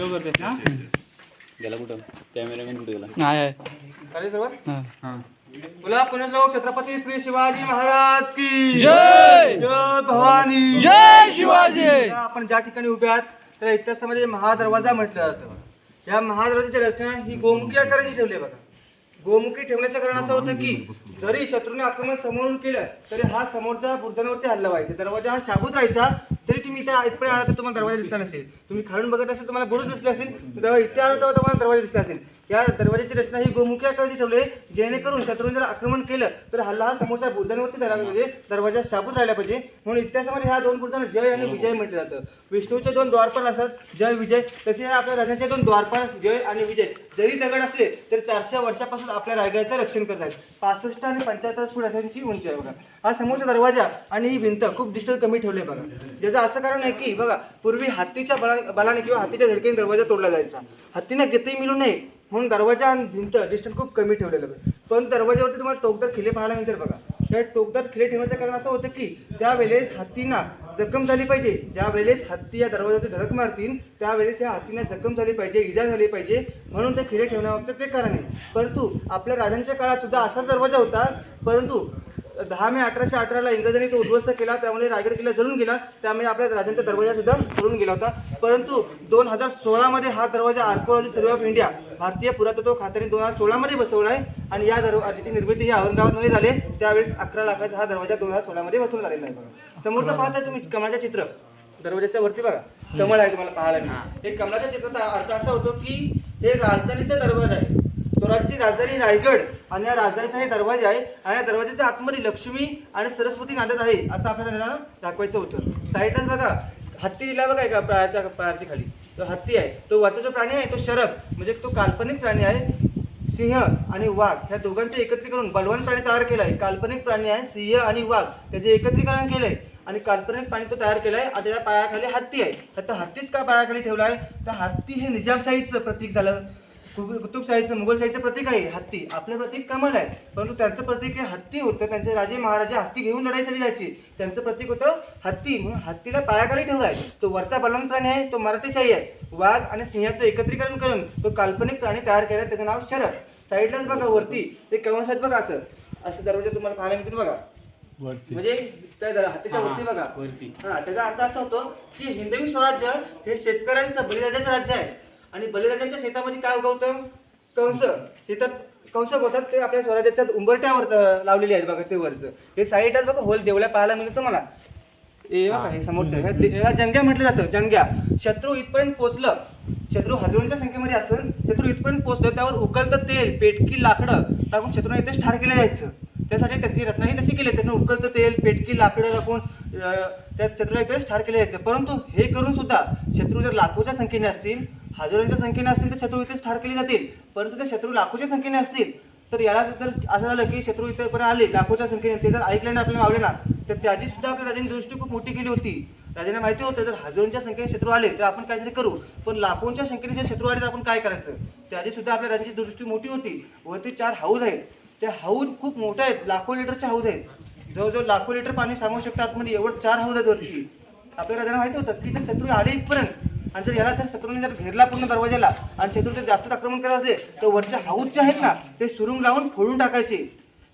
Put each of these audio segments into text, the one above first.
Video ना गेला कुठं? कॅमेरामॅन कुठे गेला? नाही आहे. चालेल सर्व हां. बोला पुण्यश्लोक छत्रपती श्री शिवाजी महाराज की जय! जय भवानी. जय शिवाजी! आपण ज्या ठिकाणी उभे आहात त्या इतिहासामध्ये महादरवाजा म्हटलं जातं. या महादरवाजाची रचना ही गोमुखी आकाराची ठेवली आहे बघा. गोमुखी ठेवण्याचं कारण असं होतं की जरी शत्रूने आक्रमण समोरून केलं तरी हा समोरच्या बुद्धांवरती हल्ला व्हायचा. दरवाजा हा शाबूत राहायचा तरी तुम्ही इथे इथपर्यंत आला तर तुम्हाला दरवाजा दिसला नसेल. तुम्ही खालून बघत असेल तुम्हाला बुरुज दिसले असेल. इथे आला तेव्हा तुम्हाला दरवाजा दिसला असेल. या दरवाजाची रचना ही गोमुखी आकाराची ठेवली आहे, जेणेकरून शत्रूने जर आक्रमण केलं तर हल्ला हा समोरच्या बुद्धांवरती झाला पाहिजे. दरवाजा शाबूत राहिला पाहिजे. म्हणून इतिहासामध्ये ह्या दोन बुद्धांना जय आणि विजय म्हटलं जातं. विष्णूचे दोन द्वारपाल असतात जय विजय. तसे आपल्या राजाचे दोन द्वारपाल जय आणि विजय. जरी दगड असले तरी चारशे वर्षापासून आपल्या रायगडाचं रक्षण करतात पासष्ट आणि पंच्याहत्तर फूट असांची उंची आहे बघा. हा समोरचा दरवाजा आणि ही भिंत खूप डिस्टन्स कमी ठेवले बघा. ज्याचा असं कारण आहे की बघा पूर्वी हत्तीच्या बला बलाने किंवा हत्तीच्या झडकेने दरवाजा तोडला जायचा. हत्तीनं गती मिळू नये म्हणून दरवाजा आणि भिंत डिस्टन्स खूप कमी ठेवलेलं होतं. पण दरवाजावरती तुम्हाला टोकदार खिले पाहायला मिळतील बघा. त्या टोकदार खिले ठेवण्याचं कारण असं होतं की त्यावेळेस हत्तींना जखम झाली पाहिजे. ज्या वेळेस हत्ती या दरवाजाची धडक मारतील त्यावेळेस या हत्तींना जखम झाली पाहिजे इजा झाली पाहिजे म्हणून ते खिले ठेवण्यामागचं ते कारण आहे. परंतु आपल्या राजांच्या काळात सुद्धा असाच दरवाजा होता. परंतु दहा मे अठराशे अठराला इंग्रजांनी तो उद्ध्वस्त केला त्यामुळे रायगड किल्ला जळून गेला त्यामुळे आपल्या राजांचा दरवाजा सुद्धा जळून गेला होता. परंतु दोन हजार सोळामध्ये हा दरवाजा आर्कोलॉजी सर्वे ऑफ इंडिया भारतीय पुरातत्व खात्याने दोन हजार सोळामध्ये बसवला आहे आणि या दरवाजाची निर्मिती ही औरंगाबादमध्ये झाली. त्यावेळेस अकरा लाखाचा हा दरवाजा दोन हजार सोळामध्ये बसवून झालेला आहे बघा. समोरचा पाहता तुम्ही कमळाचं चित्र. दरवाजाच्या वरती बघा. कमळ आहे तुम्हाला पाहायला मिळेल. हे. कमळाच्या चित्राचा अर्थ असा होतो की हे राजधानीचा दरवाजा आहे. स्वराज्याची राजधानी रायगड आणि या राजधानीचा हे दरवाजा आहे आणि या दरवाजाच्या आतमध्ये लक्ष्मी आणि सरस्वती नांदत आहे असं आपल्याला त्यांना दाखवायचं होतं. साईडलाच बघा हत्ती दिला बघा एका पायाच्या पायाच्या खाली. तो हत्ती आहे. तो वरचा जो प्राणी आहे तो शरभ म्हणजे तो काल्पनिक प्राणी आहे. सिंह आणि वाघ ह्या दोघांचे एकत्रीकरण बलवान प्राणी तयार केलं आहे काल्पनिक प्राणी आहे सिंह आणि वाघ. त्याचे एकत्रीकरण केलंय आणि काल्पनिक प्राणी तो तयार केला आहे आणि त्याच्या पायाखाली हत्ती आहे. तर हत्तीच का पायाखाली ठेवला आहे तर हत्ती हे निजामशाहीचं प्रतीक झालं. कुतुब- कुतुबशाहीचं मुघलशाहीचं प्रतीक आहे हत्ती. आपलं प्रतीक कमल आहे. परंतु त्यांचं प्रतीक हे हत्ती होतं. त्यांचे राजे महाराजे हत्ती घेऊन लढाईसाठी जायचे. त्यांचं प्रतीक होतं हत्ती. म्हणून हत्तीला पायाखाली ठेवला आहे तो वरचा बलवान प्राणी आहे. तो मराठीशाही आहे. वाघ आणि सिंहाचं एकत्रीकरण करून तो काल्पनिक प्राणी तयार केला. त्याचं नाव शरद. साईडलाच बघा वरती. ते कंस आहेत बघा असं. असं दरवाजा तुम्हाला पाहायला मिळतील बघा. म्हणजे त्या हत्तीच्या वरती बघा. वरती. हा त्याचा अर्थ असा होतो की हिंदवी स्वराज्य हे शेतकऱ्यांचं बलिराजाचं राज्य आहे. आणि बलिराजांच्या शेतामध्ये काय उगवतं? कंस. शेतात कंस होतात ते आपल्या स्वराज्याच्या उंबरट्यावर लावलेले आहेत बघा ते वरचं. हे साईडलाच बघा होल देवळ्या पाहायला मिळतं मला हे बघा हे समोरचं ह्या दे- ह्याला जंग्या म्हटलं जातं जंग्या. शत्रू इथपर्यंत पोहोचलं शत्रू हजारोंच्या संख्येमध्ये असेल शत्रू इथपर्यंत पोहोचलं त्यावर उकलतं तेल पेटकी लाकडं. टाकून शत्रूला इथेच ठार केलं जायचं. त्यासाठी त्याची रचना ही तशी केली त्यानं उकलतं तेल पेटकी लाकडं टाकून त्या शत्रूला इथेच ठार केलं जायचं. परंतु हे करून सुद्धा शत्रू जर लाखोच्या संख्येने असतील हजारोंच्या संख्येने असतील तर शत्रू इथेच ठार केले जातील. परंतु ते शत्रू लाखोच्या संख्येने असतील तर याला जर असं झालं की शत्रू इथे आले लाखोच्या संख्येने ते जर ऐकले ना आपल्याला मावले ना तर त्याची सुद्धा आपल्या राजाने दृष्टी खूप मोठी केली होती. राजाने माहिती होतं जर हजारोंच्या संख्येने शत्रू आले तर आपण काहीतरी करू. पण लाखोंच्या संख्येने जर शत्रू आले तर आपण काय करायचं? त्याची सुद्धा आपल्या राजाची दृष्टी मोठी होती. वरती चार हाऊस आहेत. ते हाऊद खूप मोठे आहेत. लाखो लिटरचे हाऊद आहेत. जवळजवळ लाखो लिटर पाणी सांगू शकतात. आतमध्ये एवढं चार हाऊद आहेत वरती. आपल्या राजाला माहिती होतं की जर शत्रू आले इथपर्यंत आणि जर याला जर शत्रूने जर घेरला पूर्ण दरवाजाला आणि शत्रू जर जास्त आक्रमण करायचं असेल तर वरचे हाऊस जे आहेत ना ते सुरुंग लावून फोडून टाकायचे.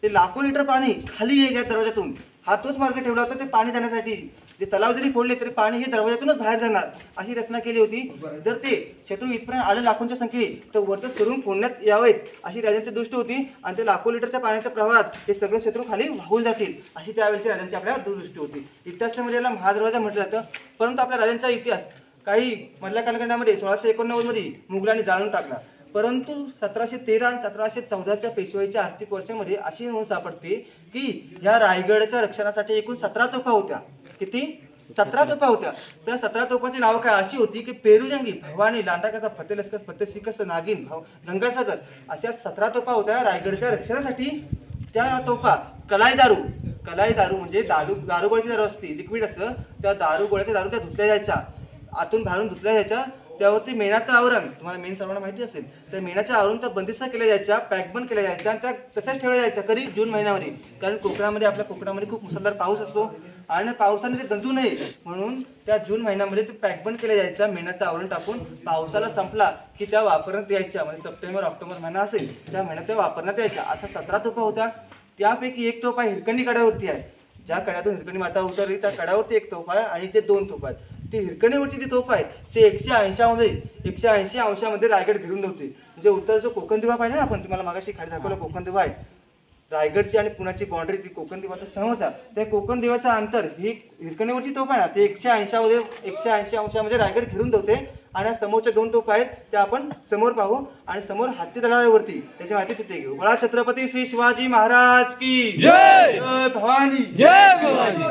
ते लाखो लिटर पाणी खाली येईल या दरवाजातून हा तोच मार्ग ठेवला होता ते पाणी जाण्यासाठी. जे तलाव जरी फोडले तरी पाणी हे दरवाजातूनच बाहेर जाणार अशी रचना केली होती. जर ते शत्रू इथपर्यंत आले लाखोंच्या संख्येने तर वरचं सुरुंग फोडण्यात यावेत अशी राजांची दृष्टी होती. आणि ते लाखो लिटरच्या पाण्याच्या प्रवाहात ते सगळे शत्रू खाली वाहून जातील अशी त्यावेळेची राजांची आपल्या दूरदृष्टी होती. इतिहासामध्ये याला महादरवाजा म्हटलं जातं. परंतु आपल्या राजांचा इतिहास काही मधल्या कालखंडामध्ये सोळाशे एकोणनव्वदमध्ये मुघलांनी जाळून टाकला. परंतु सतराशे तेरा आणि सतराशे चौदाच्या पेशवाईच्या आर्थिक वर्षामध्ये अशी नोंद सापडते की ह्या रायगडच्या रक्षणासाठी एकूण सतरा तोफा होत्या. किती? सतरा तोफा होत्या. त्या सतरा तोफाची नावं काय? अशी होती की पेरुजंगी भवानी लांडाकाचा फतेह लष्कर फतेह सिकस्त नागिन भाव गंगासागर अशा सतरा तोफा होत्या रायगडच्या रक्षणासाठी. त्या तोफा कलाई दारू कलाई दारू म्हणजे दारू दारुगोळ्याची दारू असते लिक्विड असतं. त्या दारू गोळ्याच्या दारू त्या धुतल्या जायच्या. आतून बाहेरून धुतल्या जायच्या त्यावरती मेणाचं आवरण तुम्हाला मेन सर्वांना माहिती असेल तर मेणाच्या आवरण त्या बंदिस्त केल्या जायच्या पॅकबंद केल्या जायच्या आणि त्या तशाच ठेवल्या जायच्या कधी? जून महिन्यामध्ये. कारण कोकणामध्ये आपल्या कोकणामध्ये खूप मुसळधार पाऊस असतो. आणि पावसाने ते गंजू नये. म्हणून त्या जून महिन्यामध्ये ते पॅकबंद केल्या जायच्या मेणाचं आवरण टाकून पावसाला संपला की त्या वापरण्यात यायच्या. म्हणजे सप्टेंबर ऑक्टोबर महिना असेल त्या महिन्यात त्या वापरण्यात यायच्या. असा सतरा तोफा होता. त्यापैकी एक तोफा हिरकणी कड्यावरती आहे. ज्या कड्यातून हिरकणी माता उतरली त्या कड्यावरती एक तोफा आहे आणि ते दोन तोफा आहेत. ती हिरकणीवरची जी तोफ आहे ते एकशे ऐंशामध्ये एकशे ऐंशी अंशामध्ये रायगड घेरून नव्हते म्हणजे उत्तरचं कोकण दिवा पाहिजे ना आपण तुम्हाला मागाशी खाली दाखवलं कोकण दिवा आहे. रायगडची आणि पुण्याची बाउंड्री ती कोकण दिवाचा समोरचा त्या कोकण दिवाचं अंतर ही हिरकणीवरची तोफ आहे ना ते एकशे ऐंशामध्ये एकशे ऐंशी अंशामध्ये रायगड घेरून ठेवते आणि या समोरच्या दोन तोफ आहेत त्या आपण समोर पाहू. आणि समोर हत्ती तलावावरती त्याची माहिती तिथे घेऊ. बळा छत्रपती श्री शिवाजी महाराज की जय! भवानी. जय शिवाजी